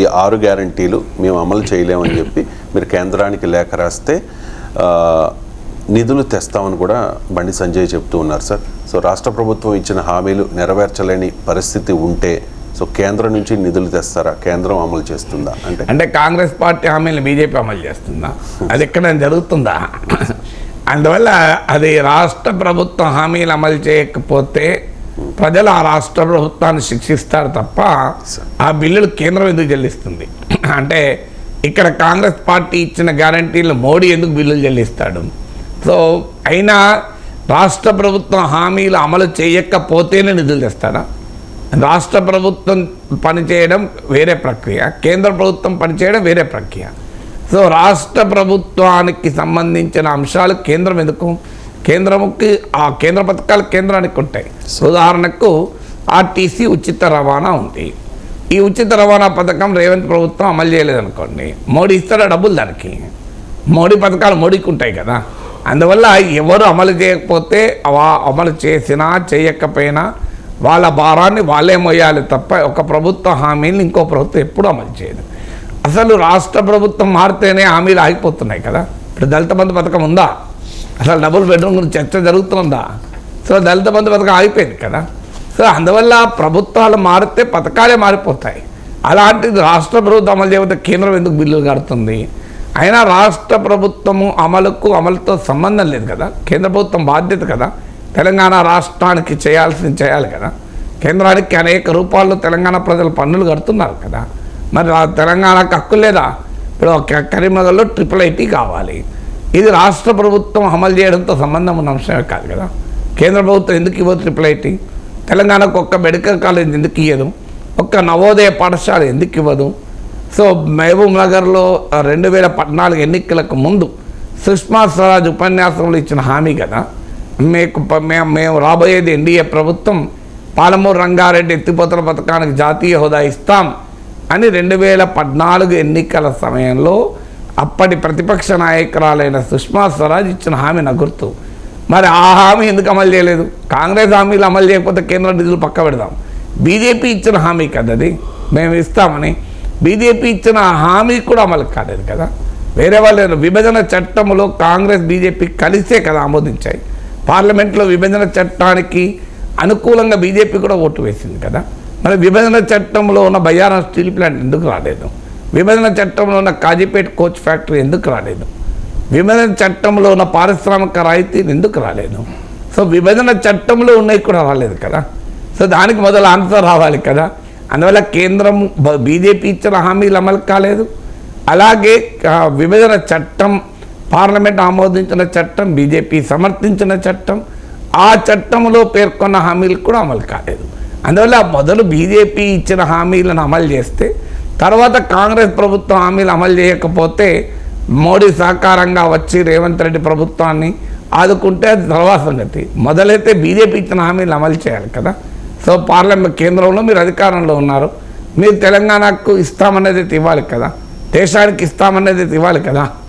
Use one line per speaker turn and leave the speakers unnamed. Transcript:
ఈ ఆరు గ్యారంటీలు మేము అమలు చేయలేమని చెప్పి మీరు కేంద్రానికి లేఖ రాస్తే నిధులు తెస్తామని కూడా బండి సంజయ్ చెప్తూ ఉన్నారు సార్. సో రాష్ట్ర ప్రభుత్వం ఇచ్చిన హామీలు నెరవేర్చలేని పరిస్థితి ఉంటే సో కేంద్రం నుంచి నిధులు తెస్తారా? కేంద్రం అమలు చేస్తుందా? అంటే
అంటే కాంగ్రెస్ పార్టీ హామీలు బీజేపీ అమలు చేస్తుందా? అది ఎక్కడ జరుగుతుందా? అందువల్ల అది రాష్ట్ర ప్రభుత్వం హామీలు అమలు చేయకపోతే ప్రజలు ఆ రాష్ట్ర ప్రభుత్వాన్ని శిక్షిస్తారు తప్ప ఆ బిల్లులు కేంద్రం ఎందుకు చెల్లిస్తుంది? అంటే ఇక్కడ కాంగ్రెస్ పార్టీ ఇచ్చిన గ్యారంటీలు మోడీ ఎందుకు బిల్లులు చెల్లిస్తాడు? సో అయినా రాష్ట్ర ప్రభుత్వం హామీలు అమలు చేయకపోతేనే నిధులు తెస్తాడా? రాష్ట్ర ప్రభుత్వం పనిచేయడం వేరే ప్రక్రియ కేంద్ర ప్రభుత్వం పనిచేయడం వేరే ప్రక్రియ. సో రాష్ట్ర ప్రభుత్వానికి సంబంధించిన అంశాలు కేంద్రం ఎందుకు కేంద్రముకి ఆ కేంద్ర పథకాలు కేంద్రానికి ఉంటాయి. ఉదాహరణకు ఆర్టీసీ ఉచిత రవాణా ఉంది. ఈ ఉచిత రవాణా పథకం రేవంత్ ప్రభుత్వం అమలు చేయలేదనుకోండి మోడీ ఇస్తాడా డబ్బులు దానికి? మోడీ పథకాలు మోడీకి ఉంటాయి కదా. అందువల్ల ఎవరు అమలు చేయకపోతే అమలు చేసినా చేయకపోయినా వాళ్ళ భారాన్ని వాళ్ళే మోయాలి తప్ప ఒక ప్రభుత్వ హామీని ఇంకో ప్రభుత్వం ఎప్పుడూ అమలు చేయదు. అసలు రాష్ట్ర ప్రభుత్వం మారితేనే హామీలు ఆగిపోతున్నాయి కదా. ఇప్పుడు దళిత బంధు పథకం ఉందా? అసలు డబుల్ బెడ్రూమ్ గురించి చర్చ జరుగుతుందా సో దళిత బంధు పథకం ఆగిపోయింది కదా. సో అందువల్ల ప్రభుత్వాలు మారితే పథకాలే మారిపోతాయి. అలాంటిది రాష్ట్ర ప్రభుత్వం అమలు చేయకపోతే కేంద్రం ఎందుకు బిల్లులు కడుతుంది? అయినా రాష్ట్ర ప్రభుత్వము అమలుకు అమలుతో సంబంధం లేదు కదా. కేంద్ర ప్రభుత్వం బాధ్యత కదా. తెలంగాణ రాష్ట్రానికి చేయాల్సింది చేయాలి కదా. కేంద్రానికి అనేక రూపాల్లో తెలంగాణ ప్రజలు పన్నులు కడుతున్నారు కదా. మరి తెలంగాణకు హక్కు లేదా? ఇప్పుడు కరీంనగర్లో ట్రిపుల్ ఐటీ కావాలి. ఇది రాష్ట్ర ప్రభుత్వం అమలు చేయడంతో సంబంధం ఉన్న అంశమే కాదు కదా. కేంద్ర ప్రభుత్వం ఎందుకు ఇవ్వదు ట్రిపుల్ ఐటీ తెలంగాణకు ఒక్క మెడికల్ కాలేజ్ ఎందుకు ఇవ్వదు ఒక్క నవోదయ పాఠశాల ఎందుకు ఇవ్వదు? సో మహబూబ్ నగర్లో రెండు వేల పద్నాలుగు ఎన్నికలకు ముందు సుష్మా స్వరాజ్ ఉపన్యాసంలో ఇచ్చిన హామీ కదా. మీకు మేము మేము రాబోయేది ఎన్డీఏ ప్రభుత్వం పాలమూరు రంగారెడ్డి ఎత్తిపోతల పథకానికి జాతీయ హోదా ఇస్తాం అని రెండు వేల పద్నాలుగు ఎన్నికల సమయంలో అప్పటి ప్రతిపక్ష నాయకురాలైన సుష్మా స్వరాజ్ ఇచ్చిన హామీ నాకు గుర్తు. మరి ఆ హామీ ఎందుకు అమలు చేయలేదు? కాంగ్రెస్ హామీలు అమలు చేయకపోతే కేంద్ర నిధులు పక్క పెడదాం. బీజేపీ ఇచ్చిన హామీ కదా అది. మేము ఇస్తామని. బీజేపీ ఇచ్చిన హామీ కూడా అమలు కాలేదు కదా. వేరే వాళ్ళు విభజన చట్టంలో కాంగ్రెస్ బీజేపీ కలిసే కదా ఆమోదించాయి. పార్లమెంట్లో విభజన చట్టానికి అనుకూలంగా బీజేపీ కూడా ఓటు వేసింది కదా. మరి విభజన చట్టంలో ఉన్న బయ్యారం స్టీల్ ప్లాంట్ ఎందుకు రాలేదు? విభజన చట్టంలో ఉన్న కాజీపేట్ కోచ్ ఫ్యాక్టరీ ఎందుకు రాలేదు? విభజన చట్టంలో ఉన్న పారిశ్రామిక రాయితీని ఎందుకు రాలేదు? సో విభజన చట్టంలో ఉన్నాయి కూడా రాలేదు కదా. సో దానికి మొదలు ఆన్సర్ రావాలి కదా. అందువల్ల కేంద్రం బీజేపీ ఇచ్చిన హామీలు అమలు కాలేదు. అలాగే విభజన చట్టం పార్లమెంట్ ఆమోదించిన చట్టం బీజేపీ సమర్థించిన చట్టం ఆ చట్టంలో పేర్కొన్న హామీలు కూడా అమలు కాలేదు. అందువల్ల మొదలు బీజేపీ ఇచ్చిన హామీలను అమలు చేస్తే తర్వాత కాంగ్రెస్ ప్రభుత్వం హామీలు అమలు చేయకపోతే మోడీ సహకారంగా వచ్చి రేవంత్ రెడ్డి ప్రభుత్వాన్ని ఆదుకుంటే అది తర్వాత సంగతి. మొదలైతే బీజేపీ ఇచ్చిన హామీలు అమలు చేయాలి కదా. సో పార్లమెంట్ కేంద్రంలో మీరు అధికారంలో ఉన్నారు. మీరు తెలంగాణకు ఇస్తామనేది ఇవ్వాలి కదా. దేశానికి ఇస్తామనేది ఇవ్వాలి కదా.